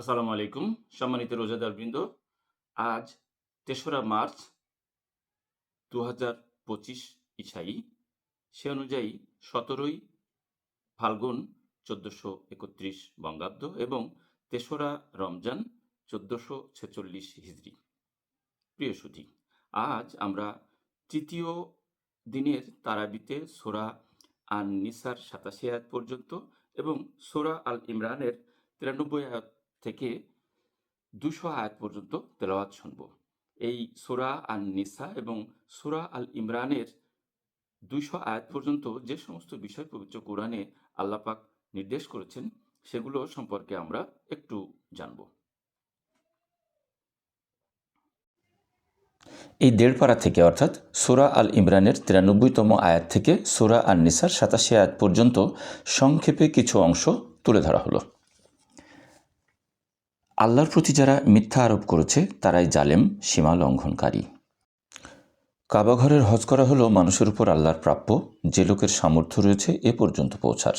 আসসালামু আলাইকুম, সম্মানিত রোজাদার বৃন্দ। আজ তেসরা মার্চ দু হাজার পঁচিশ ইসাই। সে অনুযায়ী সতেরোই ফাল্গুন চোদ্দোশো একত্রিশ বঙ্গাব্দ এবং তেসরা রমজান চোদ্দোশো ছেচল্লিশ হিজড়ি প্রিয় সুধী, আজ আমরা তৃতীয় দিনের তারাবিতে সোরা আন নিসার সাতাশি আয়াত পর্যন্ত এবং সোরা আল ইমরানের তিরানব্বই আয়াত থেকে দুশো আয়াত পর্যন্ত তেলাওয়াত শুনব। এই সোরা আন নিসা এবং সোরা আল ইমরানের দুইশো আয়াত পর্যন্ত যে সমস্ত বিষয় পবিত্র কোরআনে আল্লাপাক নির্দেশ করেছেন, সেগুলো সম্পর্কে আমরা একটু জানব। এই দেড়পাড়া থেকে অর্থাৎ সোরা আল ইমরানের তিরানব্বইতম আয়াত থেকে সোরা আল নিসার সাতাশি আয়াত পর্যন্ত সংক্ষেপে কিছু অংশ তুলে ধরা হলো। আল্লাহর প্রতি যারা মিথ্যা আরোপ করেছে, তারাই জালেম, সীমা লঙ্ঘনকারী। কাবাঘরের হজ করা হলো মানুষের উপর আল্লাহর প্রাপ্য, যে লোকের সামর্থ্য রয়েছে এ পর্যন্ত পৌঁছার।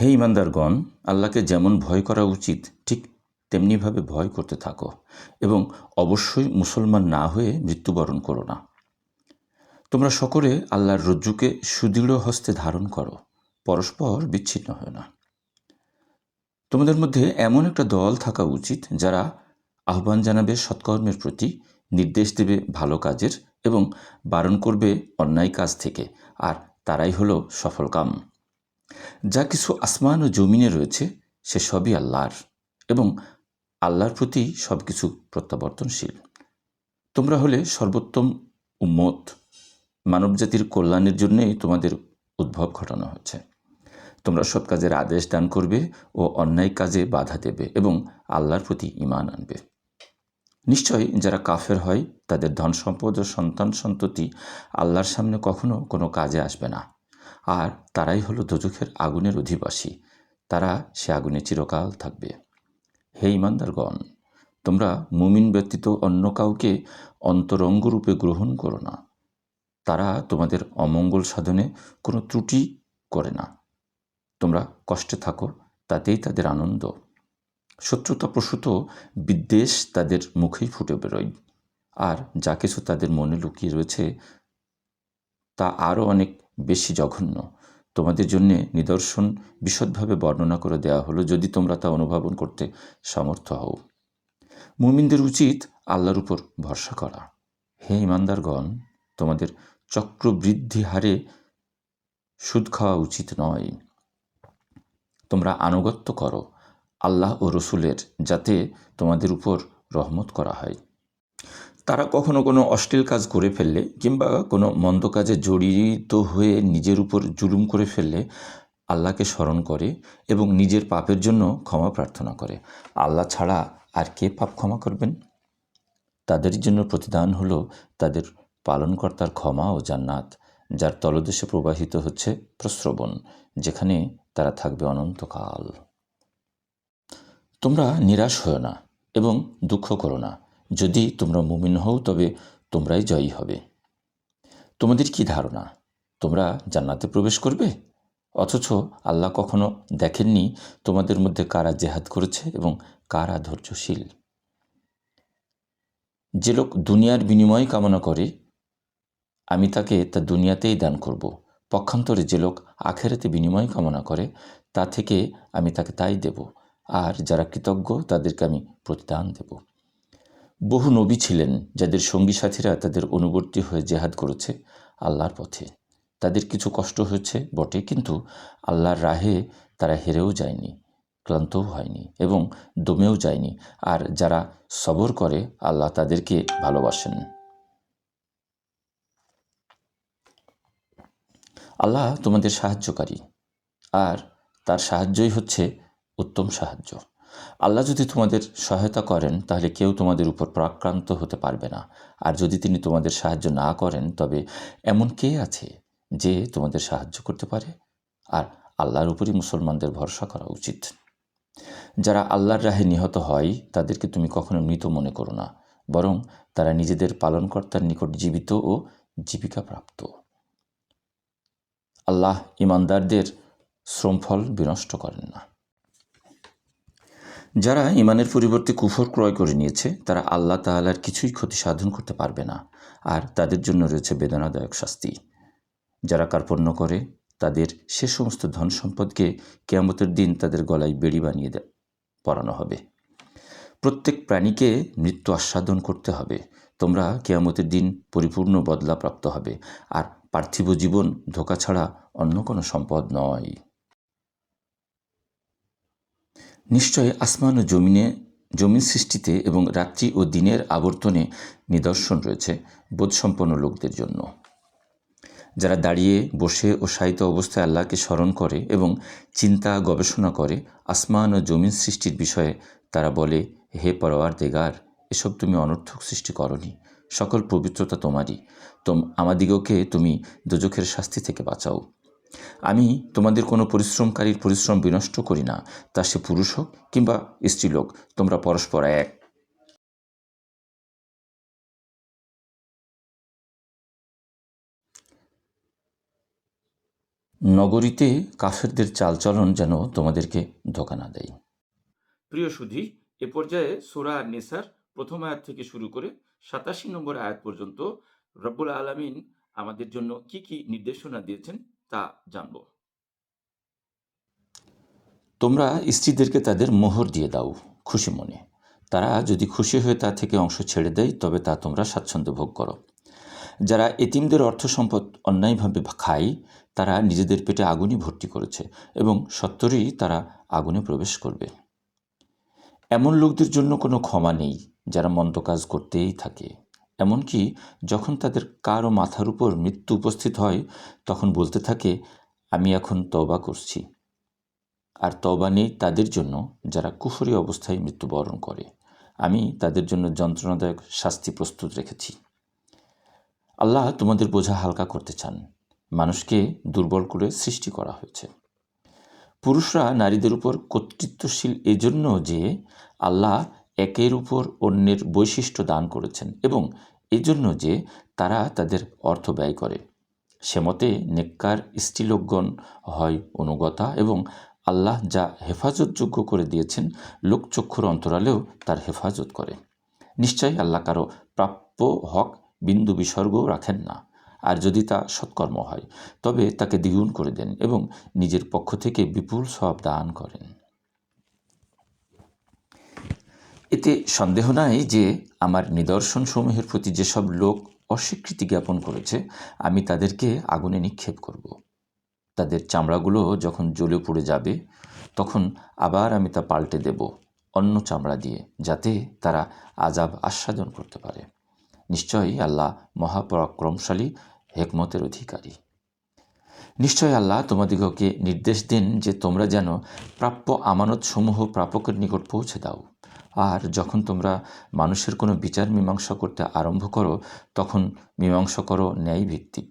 হে ইমানদারগণ, আল্লাহকে যেমন ভয় করা উচিত, ঠিক তেমনিভাবে ভয় করতে থাকো এবং অবশ্যই মুসলমান না হয়ে মৃত্যুবরণ করো না। তোমরা সকলে আল্লাহর রজ্জুকে সুদৃঢ় হস্তে ধারণ করো, পরস্পর বিচ্ছিন্ন হয় না। তোমাদের মধ্যে এমন একটা দল থাকা উচিত যারা আহ্বান জানাবে সৎকর্মের প্রতি, নির্দেশ দেবে ভালো কাজের এবং বারণ করবে অন্যায় কাজ থেকে, আর তারাই হলো সফল কাম। যা কিছু আসমান ও জমিনে রয়েছে, সে সবই আল্লাহর এবং আল্লাহর প্রতি সব কিছু প্রত্যাবর্তনশীল। তোমরা হলে সর্বোত্তম উম্মত। মানবজাতির কল্যাণের জন্যেই তোমাদের উদ্ভব ঘটানো হচ্ছে। তোমরা সৎ কাজের আদেশ দান করবে ও অন্যায় কাজে বাধা দেবে এবং আল্লাহর প্রতি ইমান আনবে। নিশ্চয় যারা কাফের হয়, তাদের ধন সম্পদ ও সন্তান সন্ততি আল্লাহর সামনে কখনো কোনো কাজে আসবে না। আর তারাই হলো দোজখের আগুনের অধিবাসী। তারা সে আগুনে চিরকাল থাকবে। হে ইমানদারগণ তোমরা মুমিন ব্যতীত অন্য কাউকে অন্তরঙ্গরূপে গ্রহণ করো না। তারা তোমাদের অমঙ্গল সাধনে কোনো ত্রুটি করে না। তোমরা কষ্টে থাকো, তাতেই তাদের আনন্দ। শত্রুতা প্রসূত বিদ্বেষ তাদের মুখেই ফুটে বেরোয়। আর যা কিছু তাদের মনে লুকিয়ে রয়েছে, তা আরও অনেক বেশি জঘন্য। তোমাদের জন্য নিদর্শন বিশদভাবে বর্ণনা করে দেওয়া হলো, যদি তোমরা তা অনুধাবন করতে সমর্থ হও। মুমিনদের উচিত আল্লাহর উপর ভরসা করা। হে ইমানদারগণ, তোমাদের চক্রবৃদ্ধি হারে সুদ খাওয়া উচিত নয়। তোমরা আনুগত্য করো আল্লাহ ও রসুলের যাতে তোমাদের উপর রহমত করা হয়। তারা কখনো কোনো অশ্লীল কাজ করে ফেললে কিংবা কোনো মন্দ কাজে জড়িত হয়ে নিজের উপর জুলুম করে ফেললে আল্লাহকে স্মরণ করে এবং নিজের পাপের জন্য ক্ষমা প্রার্থনা করে। আল্লাহ ছাড়া আর কে পাপ ক্ষমা করবেন? তাদের জন্য প্রতিদান হলো তাদের পালনকর্তার ক্ষমা ও জান্নাত, যার তলদেশে প্রবাহিত হচ্ছে প্রশ্রবণ যেখানে তারা থাকবে অনন্তকাল। তোমরা নিরাশ হও না এবং দুঃখ করো না। যদি তোমরা মুমিন হও, তবে তোমরাই জয়ী হবে। তোমাদের কি ধারণা? তোমরা জান্নাতে প্রবেশ করবে? অথচ আল্লাহ কখনো দেখেননি তোমাদের মধ্যে কারা জেহাদ করেছে এবং কারা ধৈর্যশীল। যে লোক দুনিয়ার বিনিময় কামনা করে, আমি তাকে তা দুনিয়াতেই দান করব। পক্ষান্তরে যে লোক আখেরাতে বিনিময় কামনা করে, তা থেকে আমি তাকে তাই দেব, আর যারা কৃতজ্ঞ তাদেরকে আমি প্রতিদান দেব। বহু নবী ছিলেন যাদের সঙ্গী সাথীরা তাদের অনুবর্তী হয়ে জেহাদ করেছে আল্লাহর পথে। তাদের কিছু কষ্ট হয়েছে বটে, কিন্তু আল্লাহর রাহে তারা হেরেও যায়নি, ক্লান্তও হয়নি এবং দমেও যায়নি, আর যারা সবর করে আল্লাহ তাদেরকে ভালোবাসেন। আল্লাহ তোমাদের সাহায্যকারী। আর তার সাহায্যই হচ্ছে উত্তম সাহায্য। আল্লাহ যদি তোমাদের সহায়তা করেন, তাহলে কেউ তোমাদের উপর প্রাক্রান্ত হতে পারবে না। আর যদি তিনি তোমাদের সাহায্য না করেন, তবে এমন কে আছে যে তোমাদের সাহায্য করতে পারে? আর আল্লাহর উপরই মুসলমানদের ভরসা করা উচিত। যারা আল্লাহর রাহে নিহত হয়, তাদেরকে তুমি কখনো মৃত মনে করো না। বরং তারা নিজেদের পালনকর্তার নিকট জীবিত ও জীবিকা প্রাপ্ত আল্লাহ ইমানদারদের শ্রমফল বিনষ্ট করেন না। যারা ইমানের পরিবর্তে কুফর ক্রয় করে নিয়েছে, তারা আল্লাহ তাআলার কিছুই ক্ষতি সাধন করতে পারবে না। আর তাদের জন্য রয়েছে বেদনাদায়ক শাস্তি। যারা কার্পণ্য করে, তাদের সে সমস্ত ধন সম্পদকে কেয়ামতের দিন তাদের গলায় বেড়ি বানিয়ে পরানো হবে। প্রত্যেক প্রাণীকে মৃত্যু আস্বাদন করতে হবে। তোমরা কেয়ামতের দিন পরিপূর্ণ বদলা প্রাপ্ত হবে। আর পার্থিব জীবন ধোকা ছাড়া অন্য কোনো সম্পদ নয়। নিশ্চয় আসমান ও জমিনে জমিন সৃষ্টিতে এবং রাত্রি ও দিনের আবর্তনে নিদর্শন রয়েছে বোধসম্পন্ন লোকদের জন্য। যারা দাঁড়িয়ে বসে ও সাহিত্য অবস্থায় আল্লাহকে স্মরণ করে এবং চিন্তা গবেষণা করে আসমান ও জমিন সৃষ্টির বিষয়ে তারা বলে, হে পরওয়ার দেগার এসব তুমি অনর্থক সৃষ্টি করনি। সকল পবিত্রতা তোমারই। তোম আমাদিগকে তুমি দুজখের শাস্তি থেকে বাঁচাও। আমি তোমাদের কোনো পরিশ্রমকারীর পরিশ্রম বিনষ্ট করি না। তা সে পুরুষ হোক কিংবা স্ত্রীলোক তোমরা পরস্পর এক। নগরীতে কাফেরদের চালচলন যেন তোমাদেরকে ধোকা না দেয়। প্রিয় সুধী, এ পর্যায়ে সুরা নেসার প্রথম আয়াত থেকে শুরু করে সাতাশি নম্বর আয়াত পর্যন্ত রব্বুল আলামিন আমাদের জন্য কি কি নির্দেশনা দিয়েছেন তা জানব। তোমরা স্ত্রীদেরকে তাদের মোহর দিয়ে দাও খুশি মনে। তারা যদি খুশি হয়ে তা থেকে অংশ ছেড়ে দেয়, তবে তা তোমরা স্বাচ্ছন্দ্য ভোগ করো। যারা এতিমদের অর্থ সম্পদ অন্যায়ভাবে খায়, তারা নিজেদের পেটে আগুনই ভর্তি করেছে এবং সত্তরই তারা আগুনে প্রবেশ করবে। এমন লোকদের জন্য কোনো ক্ষমা নেই। যারা মন্দ কাজ করতেই থাকে। এমনকি যখন তাদের কারও মাথার উপর মৃত্যু উপস্থিত হয়, তখন বলতে থাকে, আমি এখন তওবা করছি। আর তওবা নেই তাদের জন্য, যারা কুফরি অবস্থায় মৃত্যুবরণ করে। আমি তাদের জন্য যন্ত্রণাদায়ক শাস্তি প্রস্তুত রেখেছি। আল্লাহ তোমাদের বোঝা হালকা করতে চান। মানুষকে দুর্বল করে সৃষ্টি করা হয়েছে। পুরুষরা নারীদের উপর কর্তৃত্বশীল এজন্য যে, আল্লাহ একের উপর অন্যের বৈশিষ্ট্য দান করেছেন এবং এজন্য যে তারা তাদের অর্থ ব্যয় করে। সেমতে নেককার স্ত্রীলোকগণ হয় অনুগতা এবং আল্লাহ যা হেফাজতযোগ্য করে দিয়েছেন লোকচক্ষুর অন্তরালেও তার হেফাজত করে। নিশ্চয়ই আল্লাহ কারও প্রাপ্য হক বিন্দু বিসর্গও রাখেন না, আর যদি তা সৎকর্ম হয়, তবে তাকে দ্বিগুণ করে দেন এবং নিজের পক্ষ থেকে বিপুল সব দান করেন। এতে সন্দেহ নাই যে আমার নিদর্শনসমূহের প্রতি যেসব লোক অস্বীকৃতি জ্ঞাপন করেছে, আমি তাদেরকে আগুনে নিক্ষেপ করব। তাদের চামড়াগুলো যখন জ্বলে পড়ে যাবে, তখন আবার আমি তা পাল্টে দেব অন্য চামড়া দিয়ে, যাতে তারা আজাব আস্বাদন করতে পারে। নিশ্চয়ই আল্লাহ মহাপরাক্রমশালী, হেকমতের অধিকারী। নিশ্চয় আল্লাহ তোমাদিগকে নির্দেশ দিন যে তোমরা যেন প্রাপ্য আমানতসমূহ প্রাপকের নিকট পৌঁছে দাও। আর যখন তোমরা মানুষের কোনো বিচার মীমাংসা করতে আরম্ভ করো, তখন মীমাংসা করো ন্যায় ভিত্তিক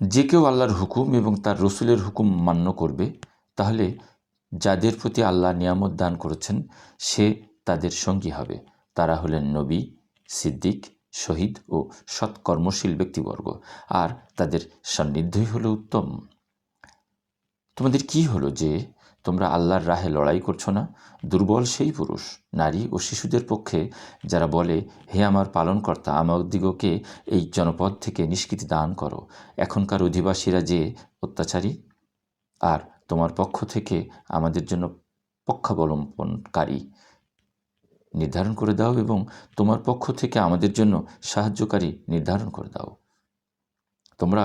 যে কেউ আল্লাহর হুকুম এবং তার রসুলের হুকুম মান্য করবে, তাহলে যাদের প্রতি আল্লাহ নিয়ামত দান করেছেন, সে তাদের সঙ্গী হবে। তারা হলেন নবী, সিদ্দিক, শহীদ ও সৎকর্মশীল ব্যক্তিবর্গ। আর তাদের সান্নিধ্যই হলো উত্তম। তোমাদের কি হলো যে তোমরা আল্লাহর রাহে লড়াই করছ না? দুর্বল সেই পুরুষ, নারী ও শিশুদের পক্ষে যারা বলে, হে আমার পালনকর্তা, আমার দিগকে এই জনপদ থেকে নিষ্কৃতি দান করো। এখনকার অধিবাসীরা যে অত্যাচারী, আর তোমার পক্ষ থেকে আমাদের জন্য পক্ষাবলম্বনকারী। নির্ধারণ করে দাও এবং তোমার পক্ষ থেকে আমাদের জন্য সাহায্যকারী নির্ধারণ করে দাও। তোমরা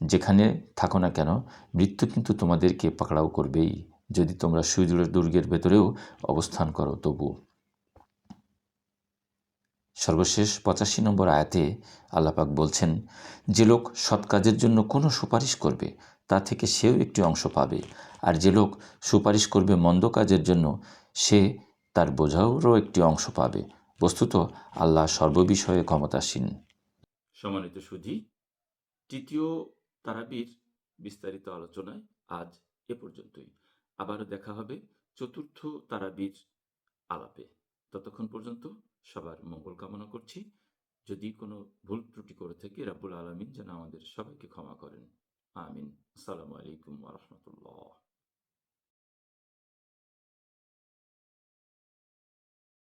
যেখানে থাকো না কেন, মৃত্যু কিন্তু তোমাদেরকে পাকড়াও করবেই। যদি তোমরা সুদূরের দুর্গের ভেতরেও অবস্থান করো তবু। সর্বশেষ পঁচাশি নম্বর আয়াতে আল্লাপাক বলছেন, যে লোক সৎ কাজের জন্য কোনো সুপারিশ করবে, তা থেকে সেও একটি অংশ পাবে। আর যে লোক সুপারিশ করবে মন্দ কাজের জন্য, সে তার বোঝাওরও একটি অংশ পাবে। বস্তুত আল্লাহ সর্ববিষয়ে ক্ষমতাসীন। সম্মানিত সুধী, তৃতীয় তারাবির বিস্তারিত আলোচনায় আজ এ পর্যন্তই। আবারও দেখা হবে চতুর্থ তারাবির আলাপে। ততক্ষণ পর্যন্ত সবার মঙ্গল কামনা করছি। যদি কোনো ভুল ত্রুটি করে থাকি, রাব্বুল আলমিন যেন আমাদের সবাইকে ক্ষমা করেন। আমিন। আসসালামু আলাইকুম রহমতুল্লাহ।